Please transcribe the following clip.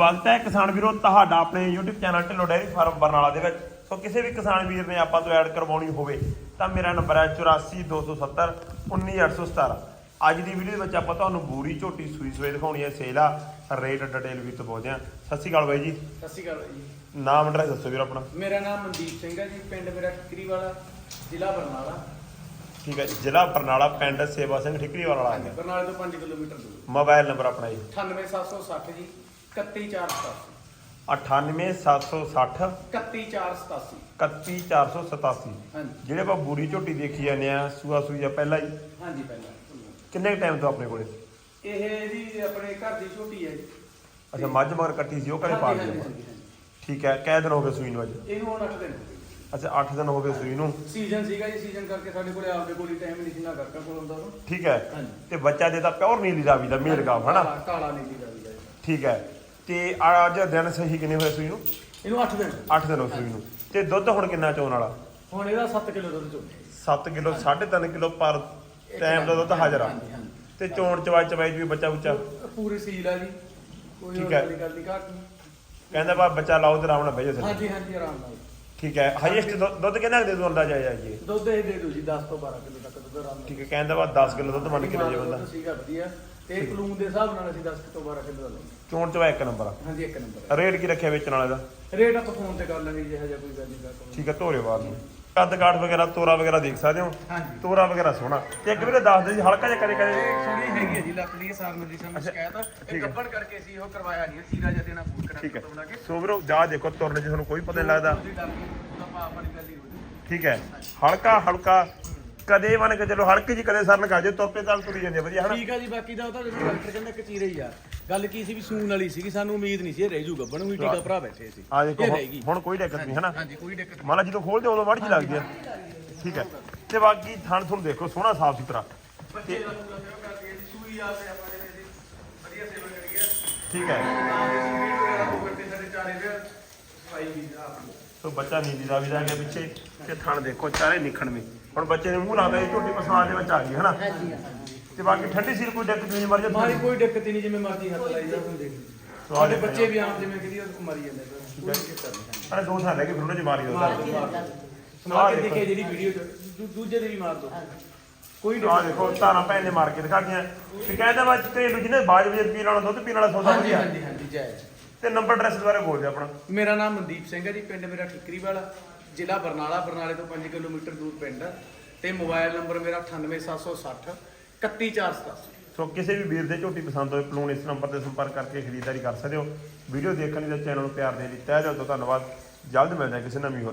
ਸਵਾਗਤ ਹੈ ਕਿਸਾਨ ਵੀਰੋ ਤੁਹਾਡਾ ਆਪਣੇ YouTube channel Dhillon dairy farm Barnala ਦੇ ਵਿੱਚ। ਸੋ ਕਿਸੇ ਵੀ ਕਿਸਾਨ ਵੀਰ ਨੇ ਆਪਾਂ ਤੋਂ ਐਡ ਕਰਵਾਉਣੀ ਹੋਵੇ ਤਾਂ ਮੇਰਾ ਨੰਬਰ ਹੈ 8427 19817 ਅੱਜ ਦੀ ਵੀਡੀਓ ਵਿੱਚ ਆਪਾਂ ਤੁਹਾਨੂੰ ਬੂਰੀ ਝੋਟੀ ਸੂਈ ਸੂਈ ਦਿਖਾਉਣੀ ਹੈ ਸੇਲ ਆ ਰੇਟ ਡਿਟੇਲ ਵੀ ਤੋਂ ਪੁੱਛਦੇ ਆ ਸਤਿ ਸ਼੍ਰੀ ਅਕਾਲ ਬਾਈ ਜੀ। ਸਤਿ ਸ਼੍ਰੀ ਅਕਾਲ ਜੀ। ਨਾਮ ਐਡਰੈਸ ਦੱਸੋ ਵੀਰ ਆਪਣਾ। ਮੇਰਾ ਨਾਮ ਮਨਦੀਪ ਸਿੰਘ ਹੈ ਜੀ ਪਿੰਡ ਮੇਰਾ ਠਿਕਰੀ ਵਾਲਾ ਜ਼ਿਲ੍ਹਾ ਬਰਨਾਲਾ। ਠੀਕ ਹੈ ਜ਼ਿਲ੍ਹਾ ਬਰਨਾਲਾ ਪਿੰਡ ਸੇਵਾ ਸਿੰਘ ਠਿਕਰੀ ਵਾਲਾ। ਬਰਨਾਲੇ ਤੋਂ 5 ਕਿਲੋਮੀਟਰ ਦੂਰ। ਮੋਬਾਈਲ ਨੰਬਰ ਆਪਣਾ ਜੀ। 98760 ਜੀ। 31487 98760 31487 31487 ਹਾਂਜੀ। ਜਿਹੜੇ ਆਪਾਂ ਬੂਰੀ ਝੋਟੀ ਦੇਖੀ ਜਾਂਦੇ ਆ ਸੂਆ ਸੂਈ ਆ ਪਹਿਲਾਂ ਹੀ। ਹਾਂਜੀ ਪਹਿਲਾਂ ਕਿੰਨੇ ਟਾਈਮ ਤੋਂ ਆਪਣੇ ਕੋਲੇ? ਇਹ ਜੀ ਆਪਣੇ ਘਰ ਦੀ ਛੋਟੀ ਹੈ ਜੀ। ਅੱਛਾ ਮੱਝ ਮਗਰ ਕੱਟੀ ਸੀ ਉਹ ਘਰੇ ਪਾ ਹਾਂਜੀ, ਲਈ ਹਾਂਜੀ, ਆਪਾਂ। ਹਾਂਜੀ, ਹਾਂਜੀ। ਠੀਕ ਹੈ ਕਿੰਨੇ ਦਿਨ ਹੋ ਗਏ ਸੂਈ ਨੂੰ ਅੱਜ? ਇਹਨੂੰ ਹੁਣ 8 ਦਿਨ ਹੋ ਗਏ। ਅੱਛਾ 8 ਦਿਨ ਹੋ ਗਏ ਸੂਈ ਨੂੰ। ਸੀਜ਼ਨ ਸੀਗਾ ਜੀ ਸੀਜ਼ਨ ਕਰਕੇ ਸਾਡੇ ਕੋਲੇ ਆਪਦੇ ਕੋਲ ਹੀ ਟਾਈਮ ਨਹੀਂ ਸੀ ਨਾ ਕਰਕਾ ਕੋਲ ਹੁੰਦਾ ਉਹ। ਠੀਕ ਹੈ। ਹਾਂਜੀ। ਤੇ ਬੱਚਾ ਦੇ ਤਾਂ ਪਿਓਰ ਨੀਲੀ ਰਾਵੀ ਦਾ ਮੇਲ ਗਾਵ ਹਨਾ? ਕਾਲਾ- ਕਾਲਾ ਨੀਲੀ ਦਾ ਵੀ ਹੈ ਜੀ। ਠੀਕ ਹੈ। ਤੇ ਅੱਜ ਦਿਨ ਸਹੀ ਕਿੰਨੇ ਹੋਏ ਸੂਈ ਨੂੰ? ਇਹਨੂੰ 8 ਦਿਨ। 8 ਦਿਨ ਹੋ ਸੂਈ ਨੂੰ। ਤੇ ਦੁੱਧ ਹੁਣ ਕਿੰਨਾ ਚੋਣ ਵਾਲਾ? ਹੁਣ ਇਹਦਾ 7 ਕਿਲੋ ਦੁੱਧ ਚੋਂ। 7 ਕਿਲੋ 3.5 ਕਿਲੋ ਪਰ ਟਾਈਮ ਦਾ ਦੁੱਧ ਹਾਜ਼ਰ ਆ। ਹਾਂਜੀ ਹਾਂਜੀ ਤੇ ਚੋਣ ਚਵਾਈ ਚਵਾਈ 'ਚ ਵੀ ਬੱਚਾ ਬੁੱਚਾ? ਪੂਰੀ ਸੀਲ ਆ ਜੀ। ਕੋਈ ਠੀਕ ਹੋਰ ਹੈ। ਗੱਲ ਨਹੀਂ ਘੱਟ ਨਹੀਂ। ਕਹਿੰਦਾ ਬਾ ਬੱਚਾ ਲਾਓ ਤੇ ਆਰਾਮ ਨਾਲ ਬਹਿ ਜਾਓ ਥੱਲੇ। ਹਾਂਜੀ ਹਾਂਜੀ ਆਰਾਮ ਨਾਲ। ਠੀਕ ਹੈ। ਹਾਈਐਸਟ ਦੁੱਧ ਕਿੰਨਾ ਕੁ ਦੇ ਦੋ ਅੰਦਾਜ਼ਾ ਹੈ ਜੀ? ਦੁੱਧ ਇਹ ਦੇ ਦਿਓ ਜੀ 10 ਤੋਂ 12 ਕਿਲੋ ਤੱਕ ਦੁੱਧ ਆਰਾਮ ਨਾਲ। ਠੀਕ ਹੈ ਕਹਿੰਦਾ ਬਾ 10 ਕਿਲੋ ਦੁੱਧ ਮੰਨ ਕੇ ਲੈ ਜੇ ਬੰਦਾ ਸੀਗਾ ਵਧੀਆ। ਤੇ ਕਲੂਨ ਦੇ ਹਿਸਾਬ ਨਾਲ ਅਸੀਂ 10 ਤੋਂ 12 ਕਿਲੋ ਦਾ ਲਾਉਂਦੇ। ਚੋਣ ਚਵਾ ਇੱਕ ਨੰਬਰ ਆ। ਹਾਂਜੀ ਇੱਕ ਨੰਬਰ ਰੇਟ ਕੀ ਰੱਖਿਆ ਵੇਚਣ ਵਾਲੇ ਦਾ? ਹੈ ਰੇਟ ਆਪਾਂ ਫੋਨ ਤੇ ਕਰ ਲਾਂਗੇ ਜੇ ਹਜੇ ਕੋਈ ਗੱਲ ਨਹੀਂ ਕਰਦਾ ਠੀਕ ਹੈ ਧੋਰੇ ਬਾਅਦ ਨੂੰ। ਕੱਦ ਕਾਠ ਵਗੈਰਾ ਤੋਰਾ ਵਗੈਰਾ ਦੇਖ ਸਕਦੇ ਹੋ? ਹਾਂਜੀ। ਤੋਰਾ ਵਗੈਰਾ ਸੋਹਣਾ। ਤੇ ਇੱਕ ਵੀਰੇ ਦੱਸ ਦੇ ਜੀ ਹਲਕਾ ਜਿਹਾ ਕਦੇ ਕਦੇ ਥੋੜੀ ਹੈਗੀ ਹੈ ਜੀ ਲੱਤ ਦੀ ਸਾਰਨ ਦੀ ਸਾਨੂੰ ਸ਼ਿਕਾਇਤ ਆ। ਇਹ। ਗੱਬਣ ਕਰਕੇ ਸੀ ਉਹ ਕਰਵਾਇਆ ਨਹੀਂ ਸੀਰਾ ਜਿਹਾ ਦੇਣਾ ਕਰਾ ਠੀਕ ਹੈ ਬਣਾ ਕੇ। ਸੋ ਵੀਰੋ ਜਾ ਦੇਖੋ ਤੁਰਨ 'ਚ ਤੁਹਾਨੂੰ ਕੋਈ ਪਤਾ ਨਹੀਂ ਲੱਗਦਾ। ਉਹਦੀ ਡਰ ਨਹੀਂ ਉਹਦਾ ਭਾਅ ਵਾਲੀ ਗੱਲ ਹੀ ਹੋ ਜਾਊ। ਠੀਕ ਹੈ। ਹਲਕਾ ਹਲਕਾ ਕਦੇ ਮੰਨ ਕੇ ਚਲੋ ਹਲਕੀ ਜੀ ਕਦੇ ਸਰਨ ਕਰ ਜੇ ਤੁਰਪੇ ਤਾਲ ਤੁਰੀ ਜਾਂਦੇ ਵਧੀਆ ਹਨਾ? ਠੀਕ ਆ ਜੀ ਬਾਕੀ ਦਾ ਉਹ ਤਾਂ ਜਿਵੇਂ ਡਾਕਟਰ ਕਹਿੰਦਾ ਇੱਕ ਚੀਰੇ ਹੀ ਆ। ਗੱਲ ਕੀ ਸੀ ਵੀ ਸੂਨ ਵਾਲੀ ਸੀਗੀ ਸਾਨੂੰ ਉਮੀਦ ਨਹੀਂ ਸੀ ਇਹ ਰਹਿ ਜੂ ਗੱਬਣ ਵੀ ਟੀਕਾ ਭਰਾ ਬੈਠੇ ਸੀ। ਆ ਦੇਖੋ ਇਹ ਹੁਣ- ਕੋਈ ਦਿੱਕਤ ਨਹੀਂ ਹਨਾ? ਹਾਂਜੀ ਕੋਈ ਦਿੱਕਤ ਮੰਨ ਲਾ ਜਦੋਂ ਖੋਲਦੇ ਉਦੋਂ ਮਾੜੀ ਜਿਹੀ ਲੱਗਦੀ ਆ ਠੀਕ ਹੈ। ਤੇ ਬਾਕੀ ਥਣ ਤੁਹਾਨੂੰ ਦੇਖੋ ਸੋਹਣਾ ਸਾਫ਼ ਸੁਥਰਾ। ਤੇ ਠੀਕ ਹੈ। ਸੋ ਬੱਚਾ ਨੀਂਦੀ ਦਾ ਵੀ ਰਹਿ ਗਿਆ ਪਿੱਛੇ। ਤੇ ਥਣ ਦੇਖੋ ਚਾਰੇ ਨਿਖਣਵੇਂ। ਹੁਣ ਬੱਚੇ ਨੇ ਮੂੰਹ ਲਾਦਾ ਇਹ ਝੋਟੀ ਪਸਵਾਲ ਦੇ ਵਿੱਚ ਆ ਗਈ ਹਨਾ? ਤੇ ਬਾਕੀ ਠੰਡੀ ਸੀਲ ਕੋਈ ਦਿੱਕਤ ਨਹੀਂ ਮਰ ਮਾਰੀ ਜਾ ਕੋਈ ਦਿੱਕਤ ਨਹੀਂ ਜਿਵੇਂ ਮਰਜ਼ੀ ਹੱਥ ਲਾਈ ਜਾ ਹੁੰਦੇ ਸਾਡੇ ਬੱਚੇ ਵੀ ਆਮ ਜਿਵੇਂ ਕਹਦੀ ਉਹ ਮਾਰੀ ਜਾਂਦੇ ਅਰੇ ਦੋ ਥਾਂ ਰਹਿ ਗਏ ਫਿਰ ਉਹਨਾਂ ਚ ਮਾਰੀ ਦੋ ਮਾਰ ਦੋ ਮਾਰ ਦੋ ਸਮਾਰ ਕੇ ਦੇਖੇ। ਜਿਹੜੀ ਵੀਡੀਓ ਦੂਜੇ ਦੇ ਵੀ ਮਾਰ ਦੋ। ਕੋਈ ਆ ਦੇਖੋ ਧਾਰਾਂ ਭੈਣ ਨੇ ਮਾਰ ਕੇ ਦਿਖਾ ਗਈਆਂ। ਤੇ ਕਹਿੰਦਾ ਵਾ ਘਰੇਲੂ ਜਿਹਨੇ ਬਾਜ ਵਜੇ ਪੀਣ ਵਾਲਾ ਦੁੱਧ ਪੀਣ ਵਾਲਾ ਸੌਦਾ ਹਾਂਜੀ ਵਧੀਆ। ਹਾਂਜੀ ਹਾਂਜੀ ਜੈ। ਤੇ ਨੰਬਰ ਐਡਰੈਸ ਦੁਬਾਰਾ ਬੋਲ ਦੇ ਆਪਣਾ। ਮੇਰਾ ਨਾਮ ਮਨਦੀਪ ਸਿੰਘ ਹੈ ਜੀ ਪਿੰਡ ਮੇਰਾ ਠਿਕਰੀ ਵਾਲਾ ਜ਼ਿਲ੍ਹਾ ਬਰਨਾਲਾ, ਬਰਨਾਲੇ ਤੋਂ 5 ਕਿਲੋਮੀਟਰ ਦੂਰ ਪਿੰਡ। ਹੈ ਤੇ ਮੋਬਾਈਲ ਨੰਬਰ ਮੇਰਾ 98760 31487 ਸੋ ਕਿਸੇ ਵੀ ਵੀਰ ਦੇ ਝੋਟੀ ਪਸੰਦ ਹੋਏ ਪਲੂਨ ਇਸ ਨੰਬਰ ਤੇ ਸੰਪਰਕ ਕਰਕੇ ਖਰੀਦਦਾਰੀ ਕਰ ਸਕਦੇ ਹੋ। ਵੀਡੀਓ ਦੇਖਣ ਲਈ ਤੇ ਚੈਨਲ ਨੂੰ ਪਿਆਰ ਦੇਣ ਲਈ ਤਹਿ ਦਿਲ ਤੋਂ ਧੰਨਵਾਦ। ਜਲਦ ਮਿਲਦੇ ਹਾਂ ਕਿਸੇ ਨਵੀਂ ਹੋਰ